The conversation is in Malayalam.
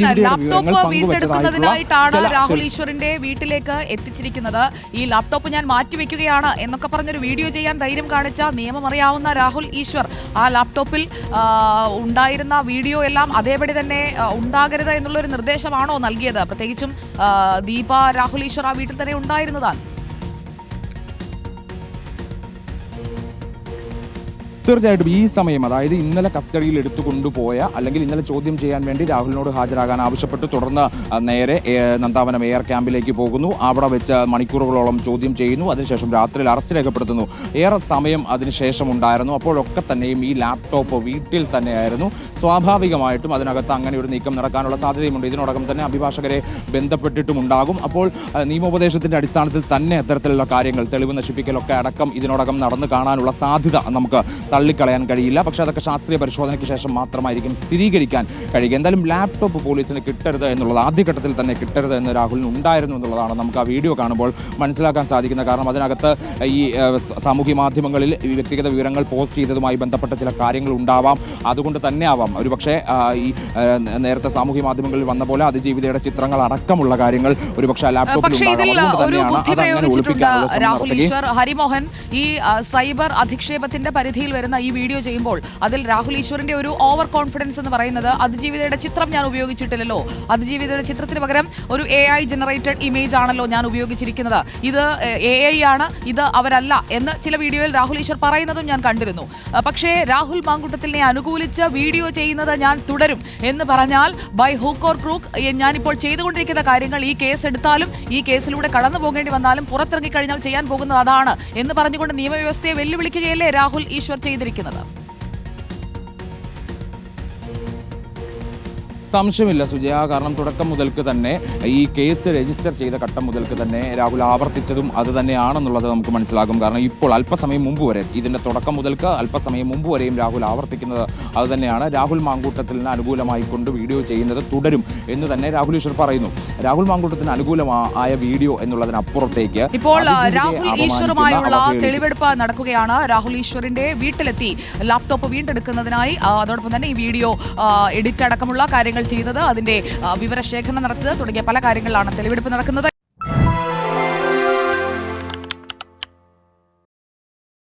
ലാപ്ടോപ്പ് വീണ്ടെടുക്കുന്നതിനായിട്ടാണ് രാഹുൽ ഈശ്വറിന്റെ വീട്ടിലേക്ക് എത്തിച്ചിരിക്കുന്നത്. ഈ ലാപ്ടോപ്പ് ഞാൻ മാറ്റിവെക്കുകയാണ് എന്നൊക്കെ പറഞ്ഞൊരു വീഡിയോ ചെയ്യാൻ ധൈര്യം കാണിച്ച നിയമം അറിയാവുന്ന രാഹുൽ ഈശ്വർ. ആ ലാപ്ടോപ്പിൽ ഉണ്ടായിരുന്ന വീഡിയോ എല്ലാം അതേപടി തന്നെ ഉണ്ടാകരുത് എന്നുള്ളൊരു നിർദ്ദേശമാണോ നൽകിയത്? പ്രത്യേകിച്ചും ദീപ രാഹുൽ ഈശ്വർ ആ വീട്ടിൽ തന്നെ ഉണ്ടായിരുന്നതാണ്. തീർച്ചയായിട്ടും ഈ സമയം അതായത് ഇന്നലെ കസ്റ്റഡിയിൽ എടുത്തു കൊണ്ടുപോയ അല്ലെങ്കിൽ ഇന്നലെ ചോദ്യം ചെയ്യാൻ വേണ്ടി രാഹുലിനോട് ഹാജരാകാൻ ആവശ്യപ്പെട്ട്. തുടർന്ന് നേരെ നന്ദാവനം എയർ ക്യാമ്പിലേക്ക് പോകുന്നു. അവിടെ വെച്ച് മണിക്കൂറുകളോളം ചോദ്യം ചെയ്യുന്നു. അതിനുശേഷം രാത്രിയിൽ അറസ്റ്റ് രേഖപ്പെടുത്തുന്നു. ഏറെ സമയം അതിനുശേഷം ഉണ്ടായിരുന്നു അപ്പോഴൊക്കെ തന്നെയും ഈ ലാപ്ടോപ്പ് വീട്ടിൽ തന്നെയായിരുന്നു. സ്വാഭാവികമായിട്ടും അതിനകത്ത് അങ്ങനെ ഒരു നീക്കം നടക്കാനുള്ള സാധ്യതയുമുണ്ട്. ഇതിനോടകം തന്നെ അഭിഭാഷകരെ ബന്ധപ്പെട്ടിട്ടുമുണ്ടാകും. അപ്പോൾ നിയമോപദേശത്തിന്റെ അടിസ്ഥാനത്തിൽ തന്നെ അത്തരത്തിലുള്ള കാര്യങ്ങൾ തെളിവ് നശിപ്പിക്കലൊക്കെ അടക്കം ഇതിനോടകം നടന്നു കാണാനുള്ള സാധ്യത നമുക്ക് തള്ളിക്കളയാൻ കഴിയില്ല. പക്ഷേ അതൊക്കെ ശാസ്ത്രീയ പരിശോധനയ്ക്ക് ശേഷം മാത്രമായിരിക്കും സ്ഥിരീകരിക്കാൻ കഴിയുക. എന്തായാലും ലാപ്ടോപ്പ് പോലീസിന് കിട്ടരുത് എന്നുള്ളത് ആദ്യഘട്ടത്തിൽ തന്നെ കിട്ടരുത് എന്ന് രാഹുലിന് ഉണ്ടായിരുന്നു എന്നുള്ളതാണ് നമുക്ക് ആ വീഡിയോ കാണുമ്പോൾ മനസ്സിലാക്കാൻ സാധിക്കുന്നത് കാരണം. അതിനകത്ത് ഈ സാമൂഹ്യ മാധ്യമങ്ങളിൽ ഈ വ്യക്തിഗത വിവരങ്ങൾ പോസ്റ്റ് ചെയ്തതുമായി ബന്ധപ്പെട്ട ചില കാര്യങ്ങൾ ഉണ്ടാവാം. അതുകൊണ്ട് തന്നെ ആവാം. ഒരു പക്ഷേ ഈ നേരത്തെ സാമൂഹ്യ മാധ്യമങ്ങളിൽ വന്ന പോലെ അതിജീവിതയുടെ ചിത്രങ്ങൾ അടക്കമുള്ള കാര്യങ്ങൾ ഒരു പക്ഷേ ലാപ്ടോപ്പിൽ ഹരിമോഹൻ ഈ സൈബർ അധിക്ഷേപത്തിന്റെ പരിധിയിൽ വരുന്ന ഈ വീഡിയോ ചെയ്യുമ്പോൾ അതിൽ രാഹുൽ ഈശ്വറിന്റെ ഒരു ഓവർ കോൺഫിഡൻസ് എന്ന് പറയുന്നത് അതിജീവിതയുടെ ചിത്രം ഞാൻ ഉപയോഗിച്ചിട്ടില്ലല്ലോ. അതിജീവിതയുടെ ചിത്രത്തിന് പകരം ഒരു എ ഐ ജനറേറ്റഡ് ഇമേജ് ആണല്ലോ ഞാൻ ഉപയോഗിച്ചിരിക്കുന്നത്. ഇത് എ ഐ ആണ് ഇത് അവരല്ല എന്ന് ചില വീഡിയോയിൽ രാഹുൽ ഈശ്വർ പറയുന്നതും ഞാൻ കണ്ടിരുന്നു. പക്ഷേ രാഹുൽ മാങ്കുട്ടത്തിനെ അനുകൂലിച്ച് വീഡിയോ ചെയ്യുന്നത് ഞാൻ തുടരും എന്ന് പറഞ്ഞാൽ ബൈ ഹൂക്ക് ഓർ ക്രൂക്ക് ഞാനിപ്പോൾ ചെയ്തുകൊണ്ടിരിക്കുന്ന കാര്യങ്ങൾ ഈ കേസ് എടുത്താലും ഈ കേസിലൂടെ കടന്നു പോകേണ്ടി വന്നാലും പുറത്തിറങ്ങി കഴിഞ്ഞാൽ ചെയ്യാൻ പോകുന്നത് അതാണ് എന്ന് പറഞ്ഞുകൊണ്ട് നിയമവ്യവസ്ഥയെ വെല്ലുവിളിക്കുകയല്ലേ രാഹുൽ ഈശ്വർ ചെയ്തിരിക്കുന്നത്. സംശയമില്ല സുജയ. കാരണം തുടക്കം മുതൽക്ക് തന്നെ ഈ കേസ് രജിസ്റ്റർ ചെയ്ത ഘട്ടം മുതൽക്ക് തന്നെ രാഹുൽ ആവർത്തിച്ചതും അത് തന്നെയാണെന്നുള്ളത് നമുക്ക് മനസ്സിലാകും. കാരണം ഇപ്പോൾ അല്പസമയം മുമ്പ് വരെ ഇതിന്റെ തുടക്കം മുതൽക്ക് അല്പസമയം മുമ്പ് വരെയും രാഹുൽ ആവർത്തിക്കുന്നത് അത് തന്നെയാണ്. രാഹുൽ മാങ്കൂട്ടത്തിന് അനുകൂലമായി കൊണ്ട് വീഡിയോ ചെയ്യുന്നത് തുടരും എന്ന് തന്നെ രാഹുൽ ഈശ്വർ പറയുന്നു. രാഹുൽ മാങ്കൂട്ടത്തിന് അനുകൂലമായ വീഡിയോ എന്നുള്ളതിനപ്പുറത്തേക്ക് ഇപ്പോൾ രാഹുൽ ഈശ്വറുമായുള്ള തെളിവെടുപ്പ് നടക്കുകയാണ്. രാഹുൽ ഈശ്വറിന്റെ വീട്ടിലെത്തി. ലാപ്ടോപ്പ് വീണ്ടെടുക്കുന്നതിനായി അതോടൊപ്പം തന്നെ ഈ വീഡിയോ എഡിറ്റ് അടക്കമുള്ള കാര്യങ്ങൾ ചെയ്തത് അതിന്റെ വിവരശേഖരണം നടത്തുക തുടങ്ങിയ പല കാര്യങ്ങളിലാണ് തെളിവെടുപ്പ് നടക്കുന്നത്.